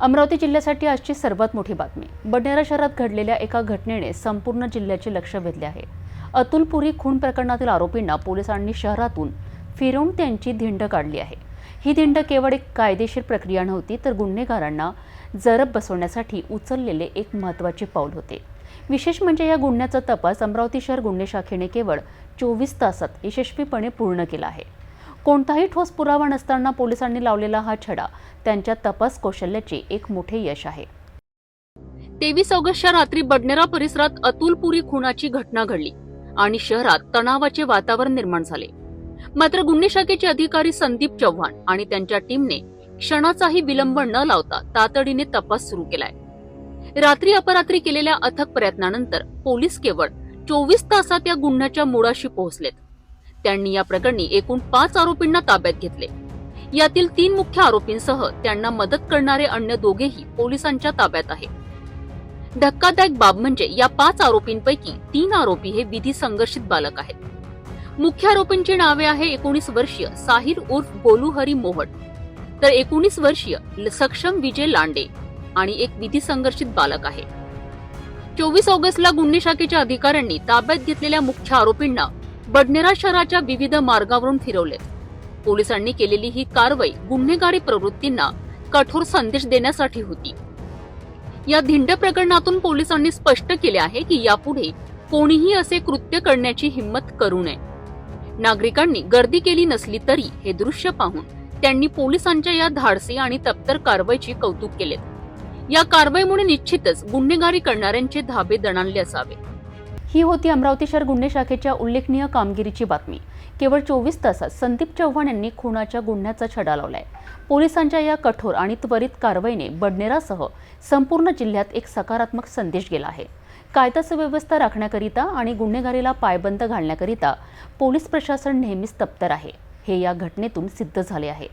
अमरावती जिल्ह्यासाठी आजची सर्वात मोठी बातमी. बडनेरा शहरात घडलेल्या एका घटनेने संपूर्ण जिल्ह्याचे लक्ष वेधले आहे. अतुल पुरी खून प्रकरणातील आरोपींना पोलिसांनी शहरातून फिरवून त्यांची धिंड काढली आहे. ही धिंड केवळ एक कायदेशीर प्रक्रिया नव्हती तर गुन्हेगारांना जरब बसवण्यासाठी उचललेले एक महत्त्वाचे पाऊल होते. विशेष म्हणजे या गुन्ह्याचा तपास अमरावती शहर गुन्हे शाखेने केवळ चोवीस तासात यशस्वीपणे पूर्ण केला आहे. कोणताही ठोस पुरावा नसताना पोलिसांनी लावलेला हा छडा त्यांच्या तपास कौशल्याचे एक मोठे यश आहे. तेवीस ऑगस्टच्या रात्री बडनेरा परिसरात अतुलपुरी खुनाची घटना घडली आणि शहरात तणावाचे वातावरण निर्माण झाले. मात्र गुन्हे शाखेचे अधिकारी संदीप चव्हाण आणि त्यांच्या टीमने क्षणाचाही विलंब न लावता तातडीने तपास सुरू केलाय. रात्री अपरात्री केलेल्या अथक प्रयत्नानंतर पोलीस केवळ चोवीस तासात या गुन्ह्याच्या मुळाशी पोहोचलेत. त्यांनी या प्रकरणी एकूण पाच आरोपींना ताब्यात घेतले. यातील तीन मुख्य आरोपींसह त्यांना मदत करणारे अन्य दोघेही पोलिसांच्या ताब्यात आहेत. धक्कादायक बाब म्हणजे या पाच आरोपींपैकी तीन आरोपी हे विधी संघर्षित बालक आहेत. मुख्य आरोपींची नावे आहे एकोणीस वर्षीय साहिर उर्फ गोलू हरी मोहट तर एकोणीस वर्षीय सक्षम विजय लांडे आणि एक विधी संघर्षित बालक आहे. चोवीस ऑगस्टला गुन्हे शाखेच्या अधिकाऱ्यांनी ताब्यात घेतलेल्या मुख्य आरोपींना बडनेरा शहराच्या विविध मार्गावरून फिरवले. पोलिसांनी केलेली ही कारवाई गुन्हेगारी प्रवृत्तींना कठोर संदेश देण्यासाठी होती. या धिंड प्रकरणातून पोलिसांनी स्पष्ट केले आहे की यापुढे कोणीही असे कृत्य करण्याची हिंमत करू नये. नागरिकांनी गर्दी केली नसली तरी हे दृश्य पाहून त्यांनी पोलिसांच्या या धाडसी आणि तप्तर कारवाईचे कौतुक केले. या कारवाईमुळे निश्चितच गुन्हेगारी करणाऱ्यांचे धाबे दणाणले असावे. ही होती अमरावती शहर गुन्हे शाखेच्या उल्लेखनीय कामगिरीची बातमी. केवळ चोवीस तासात संदीप चव्हाण यांनी खुनाच्या गुन्ह्याचा छडा लावलाय. पोलिसांच्या या कठोर आणि त्वरित कारवाईने बडनेरासह संपूर्ण जिल्ह्यात एक सकारात्मक संदेश गेला आहे. कायदा सुव्यवस्था राखण्याकरिता आणि गुन्हेगारीला पायबंद घालण्याकरिता पोलीस प्रशासन नेहमीच तप्तर आहे. हे या घटनेतून सिद्ध झाले आहे.